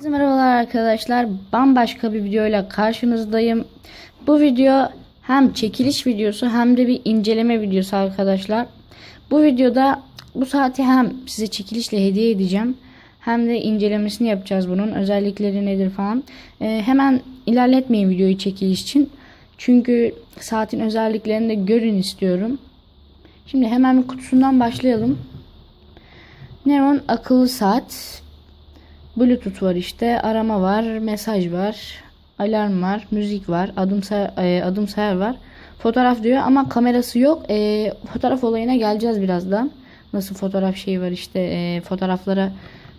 Herkese Merhabalar arkadaşlar. Bambaşka bir videoyla karşınızdayım. Bu video hem çekiliş videosu hem de bir inceleme videosu arkadaşlar. Bu videoda bu saati hem size çekilişle hediye edeceğim. Hem de incelemesini yapacağız bunun. Özellikleri nedir falan. Ee, hemen ilerletmeyin videoyu çekiliş için. Çünkü saatin özelliklerini de görün istiyorum. Şimdi hemen bir kutusundan başlayalım. Neon akıllı saat. Bluetooth var işte, arama var, mesaj var, alarm var, müzik var, adım say e, adım sayar var. Fotoğraf diyor ama kamerası yok. E, fotoğraf olayına geleceğiz birazdan. Nasıl fotoğraf şeyi var işte e, fotoğraflara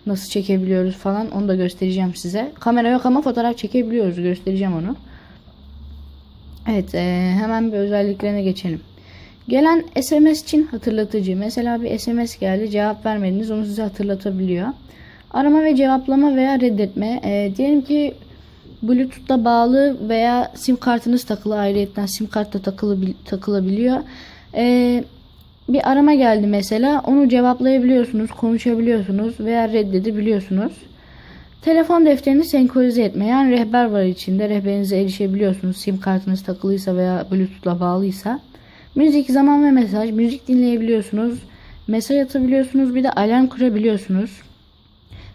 nasıl çekebiliyoruz falan onu da göstereceğim size. Kamera yok ama fotoğraf çekebiliyoruz göstereceğim onu. Evet e, hemen bir özelliklerine geçelim. Gelen SMS için hatırlatıcı. Mesela bir SMS geldi cevap vermediniz onu size hatırlatabiliyor. Arama ve cevaplama veya reddetme. E, diyelim ki Bluetooth'la bağlı veya sim kartınız takılı ayrıyetten sim kart da takılı, takılabiliyor. E, bir arama geldi mesela onu cevaplayabiliyorsunuz, konuşabiliyorsunuz veya reddedebiliyorsunuz. Telefon defterini senkronize etme. Yani rehber var içinde. Rehberinize erişebiliyorsunuz. Sim kartınız takılıysa veya Bluetooth'la bağlıysa. Müzik, zaman ve mesaj. Müzik dinleyebiliyorsunuz. Mesaj atabiliyorsunuz. Bir de alarm kurabiliyorsunuz.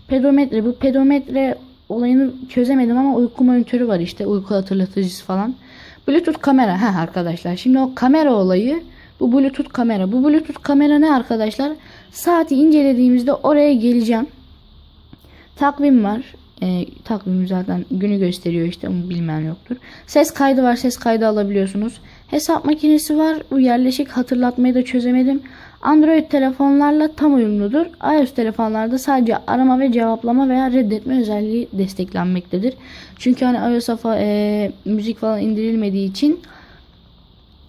Pedometre. Bu pedometre olayını çözemedim ama uyku monitörü var işte. Uyku hatırlatıcısı falan. Bluetooth kamera. Ha arkadaşlar. Şimdi o kamera olayı bu Bluetooth kamera. Bu Bluetooth kamera ne arkadaşlar? Saati incelediğimizde oraya geleceğim. Takvim var. E, takvim zaten günü gösteriyor işte onu bilmeyen yoktur. Ses kaydı var. Ses kaydı alabiliyorsunuz. Hesap makinesi var. Bu yerleşik hatırlatmayı da çözemedim. Android telefonlarla tam uyumludur. iOS telefonlarda sadece arama ve cevaplama veya reddetme özelliği desteklenmektedir. Çünkü hani iOS'a e, müzik falan indirilmediği için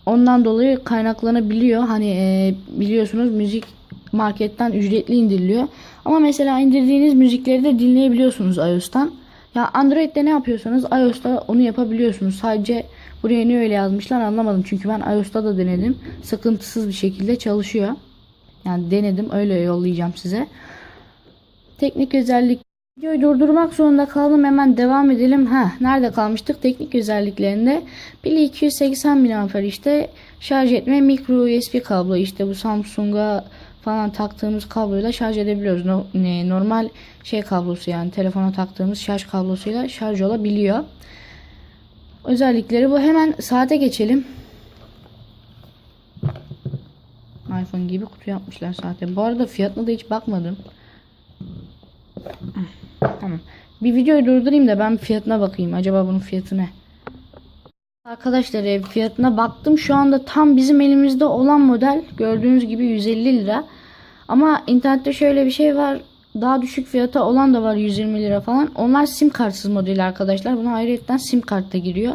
ondan dolayı kaynaklanabiliyor. Hani e, biliyorsunuz müzik marketten ücretli indiriliyor. Ama mesela indirdiğiniz müzikleri de dinleyebiliyorsunuz iOS'tan. Ya Android'de ne yapıyorsanız iOS'ta onu yapabiliyorsunuz. Sadece buraya ne öyle yazmışlar anlamadım. Çünkü ben iOS'ta da denedim. Sıkıntısız bir şekilde çalışıyor. Yani denedim öyle yollayacağım size. Teknik özellik Videoyu durdurmak zorunda kaldım. Hemen devam edelim. Ha, nerede kalmıştık? Teknik özelliklerinde pili 280 mAh işte şarj etme mikro USB kablo işte bu Samsung'a falan taktığımız kabloyla şarj edebiliyoruz. No, ne, normal şey kablosu yani telefona taktığımız şarj kablosuyla şarj olabiliyor. Özellikleri bu. Hemen saate geçelim. iPhone gibi kutu yapmışlar saate. Bu arada fiyatına da hiç bakmadım. Tamam. Bir videoyu durdurayım da ben fiyatına bakayım. Acaba bunun fiyatı ne? Arkadaşlar e, fiyatına baktım. Şu anda tam bizim elimizde olan model gördüğünüz gibi 150 lira. Ama internette şöyle bir şey var. Daha düşük fiyata olan da var 120 lira falan. Onlar sim kartsız modeli arkadaşlar. Buna ayrıyetten sim kart da giriyor.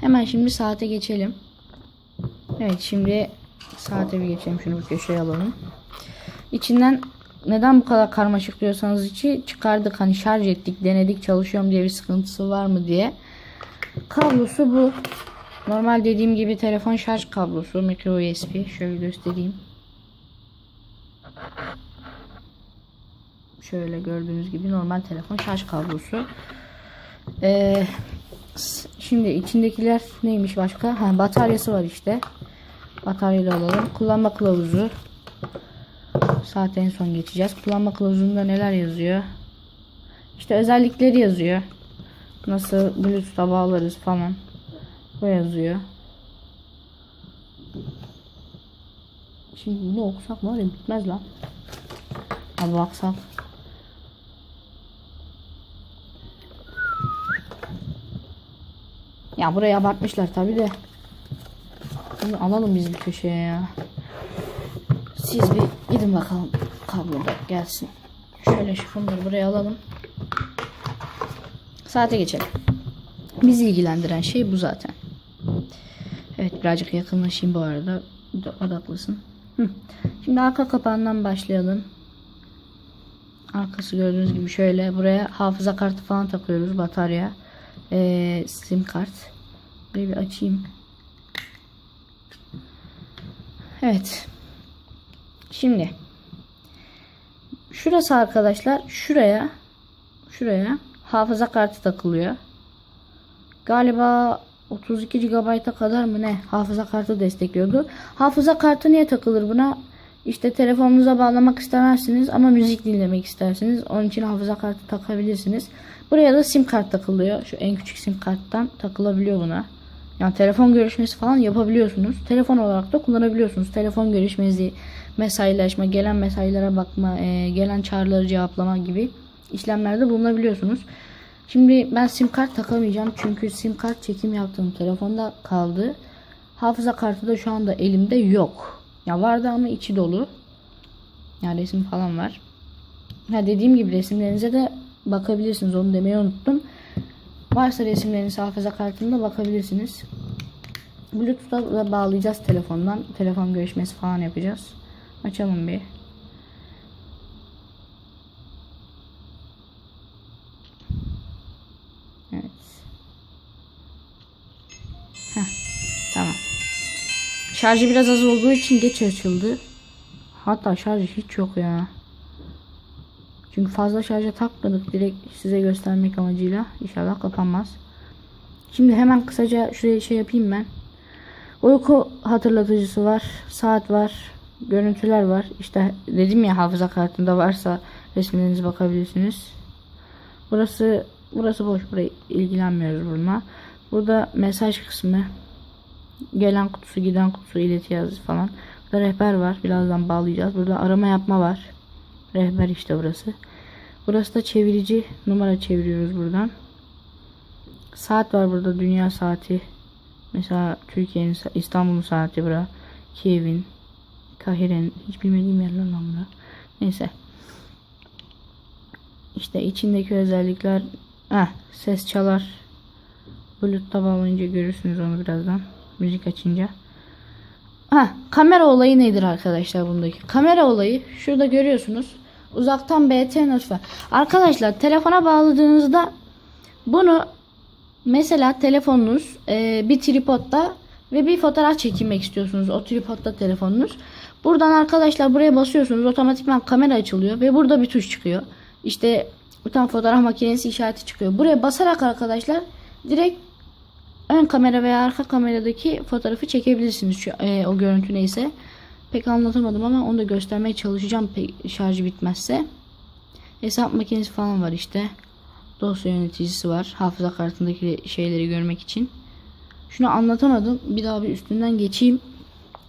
Hemen şimdi saate geçelim. Evet şimdi saate bir geçelim. Şunu bir köşeye alalım. İçinden neden bu kadar karmaşık diyorsanız içi çıkardık. Hani şarj ettik, denedik, çalışıyorum diye bir sıkıntısı var mı diye. Kablosu bu. Normal dediğim gibi telefon şarj kablosu. Micro USB. Şöyle göstereyim. Şöyle gördüğünüz gibi normal telefon şarj kablosu. Ee, şimdi içindekiler neymiş başka? Ha, bataryası var işte. Bataryayı alalım. Kullanma kılavuzu. Saat en son geçeceğiz. Kullanma kılavuzunda neler yazıyor? İşte özellikleri yazıyor. Nasıl Bluetooth'a bağlarız falan. Bu yazıyor. Şimdi bunu okusak var ya bitmez lan. Abi baksak. Ya buraya abartmışlar tabi de. Bunu alalım biz bir köşeye ya. Siz bir gidin bakalım kabloda gelsin. Şöyle şu bunları buraya alalım. Saate geçelim. Bizi ilgilendiren şey bu zaten. Evet birazcık yakınlaşayım bu arada. Odaklısın. Şimdi arka kapağından başlayalım. Arkası gördüğünüz gibi şöyle buraya hafıza kartı falan takıyoruz batarya. Ee, sim kart. Burayı bir açayım. Evet. Şimdi şurası arkadaşlar şuraya şuraya hafıza kartı takılıyor. Galiba 32 GB'a kadar mı ne hafıza kartı destekliyordu. Hafıza kartı niye takılır buna? İşte telefonunuza bağlamak istemezsiniz ama müzik dinlemek istersiniz. Onun için hafıza kartı takabilirsiniz. Buraya da sim kart takılıyor. Şu en küçük sim karttan takılabiliyor buna. Yani telefon görüşmesi falan yapabiliyorsunuz. Telefon olarak da kullanabiliyorsunuz. Telefon görüşmesi, mesaileşme, gelen mesailere bakma, e, gelen çağrıları cevaplama gibi işlemlerde bulunabiliyorsunuz. Şimdi ben sim kart takamayacağım çünkü sim kart çekim yaptığım telefonda kaldı. Hafıza kartı da şu anda elimde yok. Ya vardı ama içi dolu. Ya resim falan var. Ha dediğim gibi resimlerinize de bakabilirsiniz. Onu demeyi unuttum. Varsa resimleriniz hafıza kartında bakabilirsiniz. Bluetooth'a da bağlayacağız telefondan. Telefon görüşmesi falan yapacağız. Açalım bir. Şarjı biraz az olduğu için geç açıldı. Hatta şarjı hiç yok ya. Çünkü fazla şarja takmadık direkt size göstermek amacıyla. İnşallah kapanmaz. Şimdi hemen kısaca şuraya şey yapayım ben. Uyku hatırlatıcısı var. Saat var. Görüntüler var. İşte dedim ya hafıza kartında varsa resimlerinize bakabilirsiniz. Burası burası boş. Burayı ilgilenmiyoruz bununla. Burada mesaj kısmı. Gelen kutusu, giden kutusu, ileti yazısı falan. Burada rehber var. Birazdan bağlayacağız. Burada arama yapma var. Rehber işte burası. Burası da çevirici. Numara çeviriyoruz buradan. Saat var burada. Dünya saati. Mesela Türkiye'nin, İstanbul'un saati bura. Kiev'in. Kahire'nin. Hiç bilmediğim yerler lan bura. Neyse. İşte içindeki özellikler. Heh, ses çalar. Bluetooth'a bağlayınca görürsünüz onu birazdan. Müzik açınca. Ha, kamera olayı nedir arkadaşlar bundaki? Kamera olayı şurada görüyorsunuz. Uzaktan BT notifier. Arkadaşlar telefona bağladığınızda bunu mesela telefonunuz e, bir tripodda ve bir fotoğraf çekilmek istiyorsunuz. O tripodda telefonunuz. Buradan arkadaşlar buraya basıyorsunuz. Otomatikman kamera açılıyor ve burada bir tuş çıkıyor. İşte tane fotoğraf makinesi işareti çıkıyor. Buraya basarak arkadaşlar direkt ön kamera veya arka kameradaki fotoğrafı çekebilirsiniz şu e, o görüntü neyse. Pek anlatamadım ama onu da göstermeye çalışacağım şarjı bitmezse. Hesap makinesi falan var işte. Dosya yöneticisi var. Hafıza kartındaki şeyleri görmek için. Şunu anlatamadım. Bir daha bir üstünden geçeyim.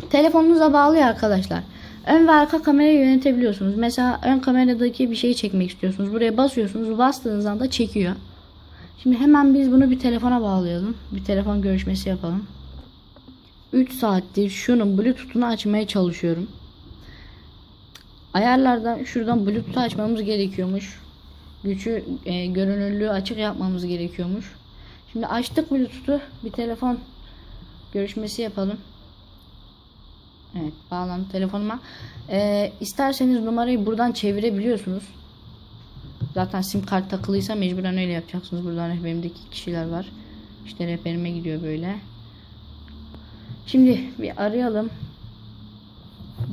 Telefonunuza bağlıyor arkadaşlar. Ön ve arka kamerayı yönetebiliyorsunuz. Mesela ön kameradaki bir şeyi çekmek istiyorsunuz. Buraya basıyorsunuz. Bastığınız anda çekiyor. Şimdi hemen biz bunu bir telefona bağlayalım. Bir telefon görüşmesi yapalım. 3 saattir şunun bluetooth'unu açmaya çalışıyorum. Ayarlardan şuradan bluetooth açmamız gerekiyormuş. Gücü e, görünürlüğü açık yapmamız gerekiyormuş. Şimdi açtık bluetooth'u. Bir telefon görüşmesi yapalım. Evet bağlandı telefonuma. E, isterseniz numarayı buradan çevirebiliyorsunuz. Zaten sim kart takılıysa mecburen öyle yapacaksınız. Buradan rehberimdeki kişiler var. İşte rehberime gidiyor böyle. Şimdi bir arayalım.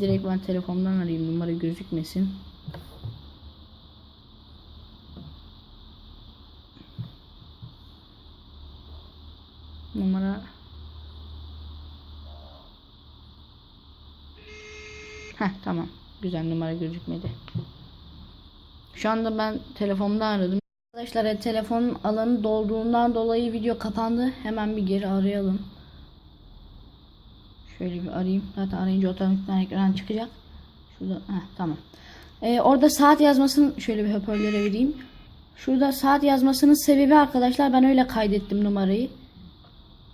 Direkt ben telefondan arayayım. Numara gözükmesin. Numara Heh tamam. Güzel numara gözükmedi. Şu anda ben telefonda aradım. Arkadaşlar e, telefonun alanı dolduğundan dolayı video kapandı. Hemen bir geri arayalım. Şöyle bir arayayım. Zaten arayınca otomatikten ekran çıkacak. Şurada heh, tamam. Ee, orada saat yazmasını şöyle bir hoparlöre vereyim. Şurada saat yazmasının sebebi arkadaşlar ben öyle kaydettim numarayı.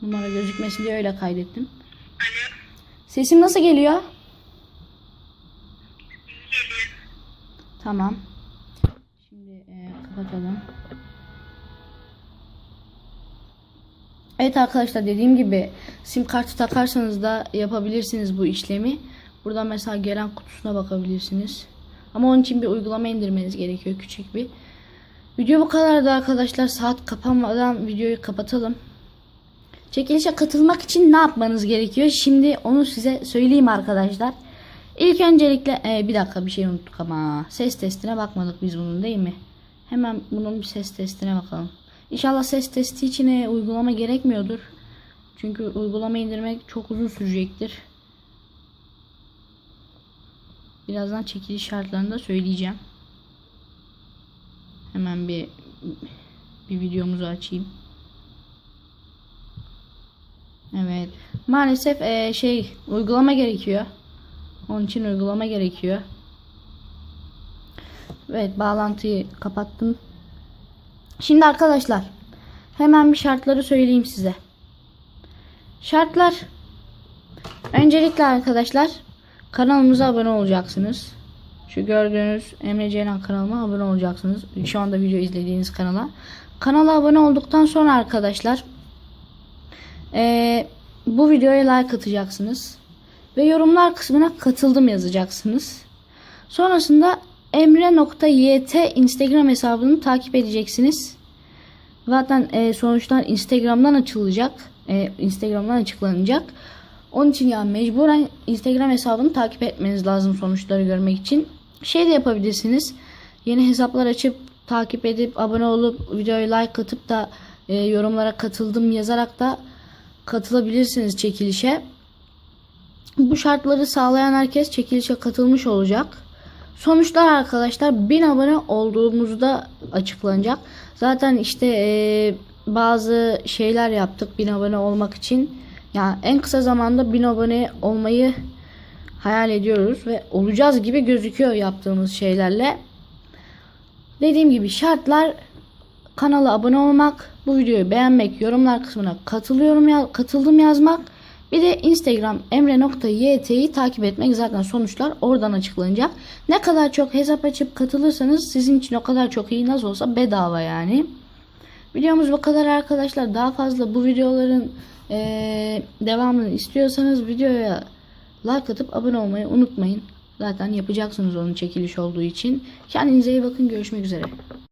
Numara gözükmesin diye öyle kaydettim. Sesim nasıl geliyor? Tamam. Kapatalım. Evet arkadaşlar dediğim gibi sim kartı takarsanız da yapabilirsiniz bu işlemi. Buradan mesela gelen kutusuna bakabilirsiniz. Ama onun için bir uygulama indirmeniz gerekiyor küçük bir. Video bu kadardı arkadaşlar. Saat kapanmadan videoyu kapatalım. Çekilişe katılmak için ne yapmanız gerekiyor? Şimdi onu size söyleyeyim arkadaşlar. İlk öncelikle e, bir dakika bir şey unuttuk ama ses testine bakmadık biz bunun değil mi? Hemen bunun bir ses testine bakalım. İnşallah ses testi için uygulama gerekmiyordur. Çünkü uygulama indirmek çok uzun sürecektir. Birazdan çekiliş şartlarını da söyleyeceğim. Hemen bir bir videomuzu açayım. Evet. Maalesef e, şey uygulama gerekiyor. Onun için uygulama gerekiyor. Evet bağlantıyı kapattım. Şimdi arkadaşlar hemen bir şartları söyleyeyim size. Şartlar öncelikle arkadaşlar kanalımıza abone olacaksınız. Şu gördüğünüz Emre Ceylan kanalıma abone olacaksınız. Şu anda video izlediğiniz kanala. Kanala abone olduktan sonra arkadaşlar eee, bu videoya like atacaksınız. Ve yorumlar kısmına katıldım yazacaksınız. Sonrasında emre.yt Instagram hesabını takip edeceksiniz. Zaten e, sonuçlar Instagram'dan açılacak. E, Instagram'dan açıklanacak. Onun için yani mecburen Instagram hesabını takip etmeniz lazım sonuçları görmek için. Şey de yapabilirsiniz. Yeni hesaplar açıp takip edip abone olup videoya like atıp da e, yorumlara katıldım yazarak da katılabilirsiniz çekilişe. Bu şartları sağlayan herkes çekilişe katılmış olacak. Sonuçlar arkadaşlar 1000 abone olduğumuzda açıklanacak. Zaten işte e, bazı şeyler yaptık 1000 abone olmak için. Yani en kısa zamanda 1000 abone olmayı hayal ediyoruz ve olacağız gibi gözüküyor yaptığımız şeylerle. Dediğim gibi şartlar kanala abone olmak, bu videoyu beğenmek, yorumlar kısmına katılıyorum ya katıldım yazmak. Bir de Instagram emre.yt'yi takip etmek zaten sonuçlar oradan açıklanacak. Ne kadar çok hesap açıp katılırsanız sizin için o kadar çok iyi nasıl olsa bedava yani. Videomuz bu kadar arkadaşlar. Daha fazla bu videoların eee, devamını istiyorsanız videoya like atıp abone olmayı unutmayın. Zaten yapacaksınız onun çekiliş olduğu için. Kendinize iyi bakın. Görüşmek üzere.